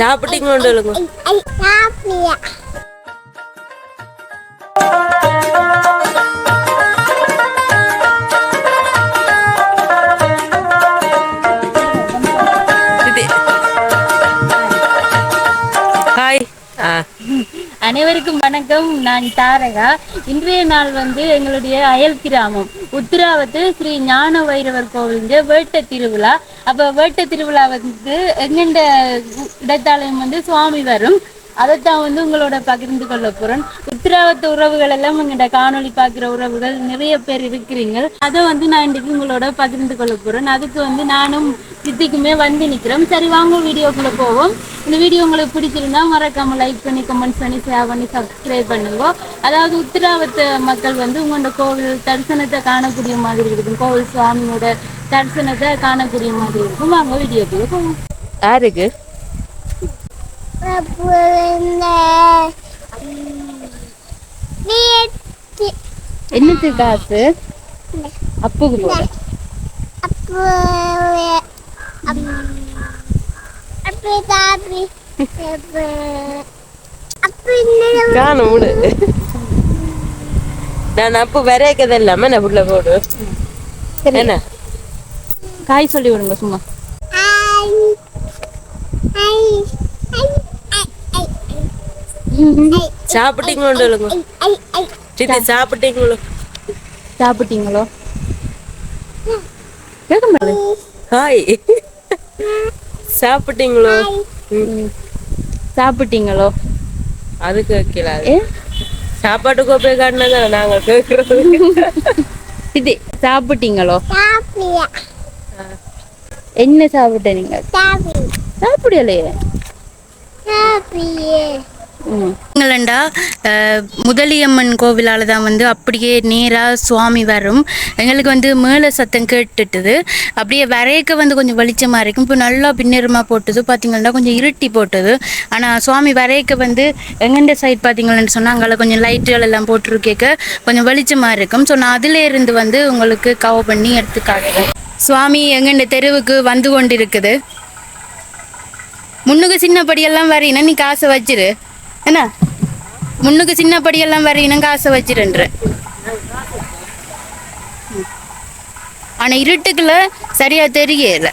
ചാപ്പിട്ടിങ്ങോണ്ട് அனைவருக்கும் வணக்கம். நான் தாரகா. இன்றைய நாள் வந்து எங்களுடைய அயல் கிராமம். உத்திராவத்து ஸ்ரீ ஞான வைரவர் கோவிலுங்க வேட்ட திருவிழா. அப்ப வேட்ட திருவிழா வந்து எங்கெண்ட இடத்தாலையும் வந்து சுவாமி வரும். அதைத்தான் வந்து உங்களோட பகிர்ந்து கொள்ள போறேன் உத்திராவத்து உறவுகள் எல்லாம் எங்கள்ட காணொளி பார்க்குற உறவுகள் நிறைய பேர் இருக்கிறீங்க. அதை வந்து நான் இன்றைக்கு உங்களோட பகிர்ந்து கொள்ள போறேன். அதுக்கு வந்து நானும் சித்திக்குமே வந்து நிக்கிறோம். சரி வாங்க வீடியோக்குள்ள போவோம். இந்த வீடியோ உங்களுக்கு பிடிச்சிருந்தா மறக்காம லைக் பண்ணி கமெண்ட்ஸ் பண்ணி ஷேர் பண்ணி சப்ஸ்கிரைப் பண்ணுங்க. அதாவது உத்திராவத்து மக்கள் வந்து உங்களோட கோவில் தரிசனத்தை காணக்கூடிய மாதிரி இருக்கும். கோவில் சுவாமியோட தரிசனத்தை காணக்கூடிய மாதிரி இருக்கும். வாங்க வீடியோக்குள்ள போவோம். யாருக்கு? என்னத்து காசு? அப்புக்கு போட. காணும் விடு நான் அப்போ வரைக்கது இல்லாம நான் உள்ள போடு. என்ன? காய் சொல்லி விடுங்க சும்மா. சாப்பிட்டீங்களோண்டு சொல்லுங்க. சித்தி சாப்பிட்டீங்களோ? சாப்பிட்டீங்களோ? ஹாய் சாப்பிட்டீங்களோ? சாப்பிட்டீங்களோ? அது கேட்கல சாப்பாட்டு கோப்பை காட்டினதான நாங்க கேட்கறது. இது சாப்பிட்டீங்களோ? என்ன சாப்பிட்ட நீங்க? சாப்பிடலையே. எங்களண்டா முதலியம்மன் கோவிலால் தான் வந்து அப்படியே நேராக சுவாமி வரும். எங்களுக்கு வந்து மேலே சத்தம் கேட்டுட்டுது. அப்படியே வரையக்க வந்து கொஞ்சம் வெளிச்சமாக இருக்கும். இப்போ நல்லா பின்னருமா போட்டது. பார்த்தீங்கன்னா கொஞ்சம் இருட்டி போட்டது. ஆனால் சுவாமி வரையக்க வந்து எங்கெண்ட சைட் பார்த்தீங்கன்னு சொன்னால் அங்கே கொஞ்சம் லைட்டுகள் எல்லாம் போட்டிருக்கேக்க கொஞ்சம் வெளிச்சமாக இருக்கும். ஸோ நான் அதிலேருந்து வந்து உங்களுக்கு கவர் பண்ணி எடுத்து காட்டுறேன். சுவாமி எங்கெண்ட தெருவுக்கு வந்து கொண்டு இருக்குது முன்னுக்கு சின்ன படியெல்லாம் வரையினா நீ காசை வச்சிரு. என்ன? முன்னுக்கு சின்ன படியெல்லாம் வரையினா காசை வச்சிருன்ற. ஆனா இருட்டுக்குள்ள சரியா தெரியலை.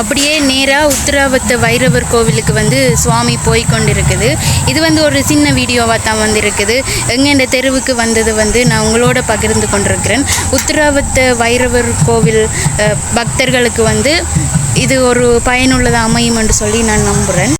அப்படியே நேராக உத்திராவத்த வைரவர் கோவிலுக்கு வந்து சுவாமி போய் கொண்டிருக்குது. இது வந்து ஒரு சின்ன வீடியோவாக தான் வந்து இருக்குது எங்கே இந்த தெருவுக்கு வந்தது வந்து நான் உங்களோட பகிர்ந்து கொண்டிருக்கிறேன். உத்திராவத்த வைரவர் கோவில் பக்தர்களுக்கு வந்து இது ஒரு பயனுள்ளதாக அமையும் என்று சொல்லி நான் நம்புகிறேன்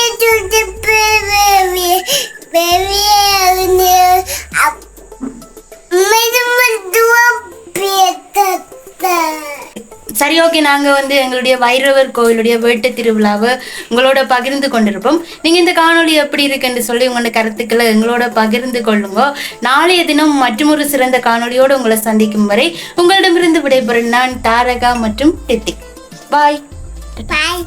ஓகே நாங்கள் வந்து எங்களுடைய வைரவர் கோவிலுடைய வேட்டு திருவிழாவை உங்களோட பகிர்ந்து கொண்டிருப்போம். நீங்கள் இந்த காணொளி எப்படி இருக்குன்னு சொல்லி உங்களோட கருத்துக்களை எங்களோட பகிர்ந்து கொள்ளுங்க. நாளைய தினம் மற்றொரு சிறந்த காணொலியோடு உங்களை சந்திக்கும் வரை உங்களிடமிருந்து விடைபெறும் நான் தாரகா மற்றும் ரித்திக். பாய். பாய்.